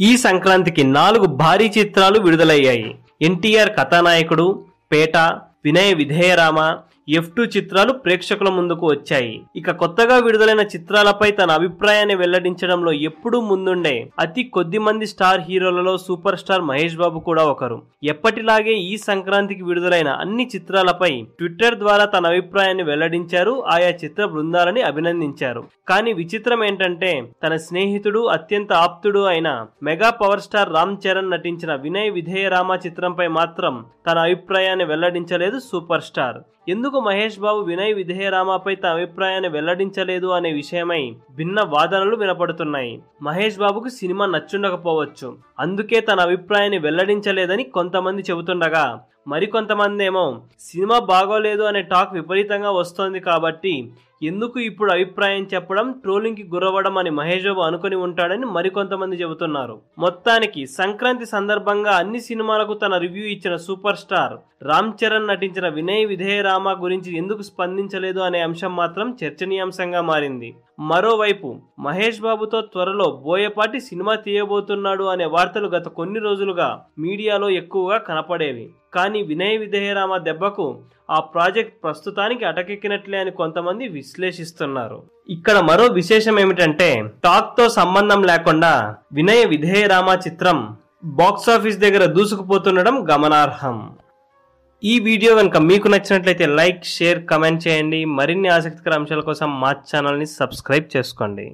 ఈ సంక్రాంతికి నాలుగు భారీ చిత్రాలు విడుదలయ్యాయి. ఎన్టీఆర్ కథానాయకుడు పేట వినయ విధేయరామ ఎఫ్ టూ చిత్రాలు ప్రేక్షకుల ముందుకు వచ్చాయి. ఇక కొత్తగా విడుదలైన చిత్రాలపై తన అభిప్రాయాన్ని వెల్లడించడంలో ఎప్పుడూ ముందుండే అతి కొద్ది మంది స్టార్ హీరోలలో సూపర్ స్టార్ మహేష్ బాబు కూడా ఒకరు. ఎప్పటిలాగే ఈ సంక్రాంతికి విడుదలైన అన్ని చిత్రాలపై ట్విట్టర్ ద్వారా తన అభిప్రాయాన్ని వెల్లడించారు. ఆయా చిత్ర బృందాలని అభినందించారు. కానీ విచిత్రం ఏంటంటే తన స్నేహితుడు అత్యంత ఆప్తుడు అయిన mega power star Ram Charan నటించిన వినయ్ విధేయరామ చిత్రంపై మాత్రం తన అభిప్రాయాన్ని వెల్లడించలేదు సూపర్ స్టార్. ఎందుకు మహేష్ బాబు వినయ్ విధేయరామపై తన అభిప్రాయాన్ని వెల్లడించలేదు అనే విషయమై భిన్న వాదనలు వినపడుతున్నాయి. మహేష్ బాబుకు సినిమా నచ్చుండకపోవచ్చు. అందుకే తన అభిప్రాయాన్ని వెల్లడించలేదని కొంతమంది చెబుతుండగా మరికొంతమంది ఏమో సినిమా బాగోలేదు అనే టాక్ విపరీతంగా వస్తోంది కాబట్టి ఎందుకు ఇప్పుడు అభిప్రాయం చెప్పడం ట్రోలింగ్కి గురవ్వడం అని మహేష్ బాబు అనుకుని ఉంటాడని మరికొంతమంది చెబుతున్నారు. మొత్తానికి సంక్రాంతి సందర్భంగా అన్ని సినిమాలకు తన రివ్యూ ఇచ్చిన సూపర్ స్టార్ రామ్ చరణ్ నటించిన వినయ్ విధేయ రామ గురించి ఎందుకు స్పందించలేదు అనే అంశం మాత్రం చర్చనీయాంశంగా మారింది. మరోవైపు మహేష్ బాబుతో త్వరలో బోయపాటి సినిమా తీయబోతున్నాడు అనే వార్తలు గత కొన్ని రోజులుగా మీడియాలో ఎక్కువగా కనపడేవి. కానీ వినయ విధేయరామ దెబ్బకు ఆ ప్రాజెక్ట్ ప్రస్తుతానికి అటకెక్కినట్లే అని కొంతమంది విశ్లేషిస్తున్నారు. ఇక్కడ మరో విశేషం ఏమిటంటే టాక్తో సంబంధం లేకుండా వినయ విధేయరామ చిత్రం బాక్సాఫీస్ దగ్గర దూసుకుపోతుండడం గమనార్హం. ఈ వీడియో కనుక మీకు నచ్చినట్లయితే లైక్ షేర్ కమెంట్ చేయండి. మరిన్ని ఆసక్తికర అంశాల కోసం మా ఛానల్ని సబ్స్క్రైబ్ చేసుకోండి.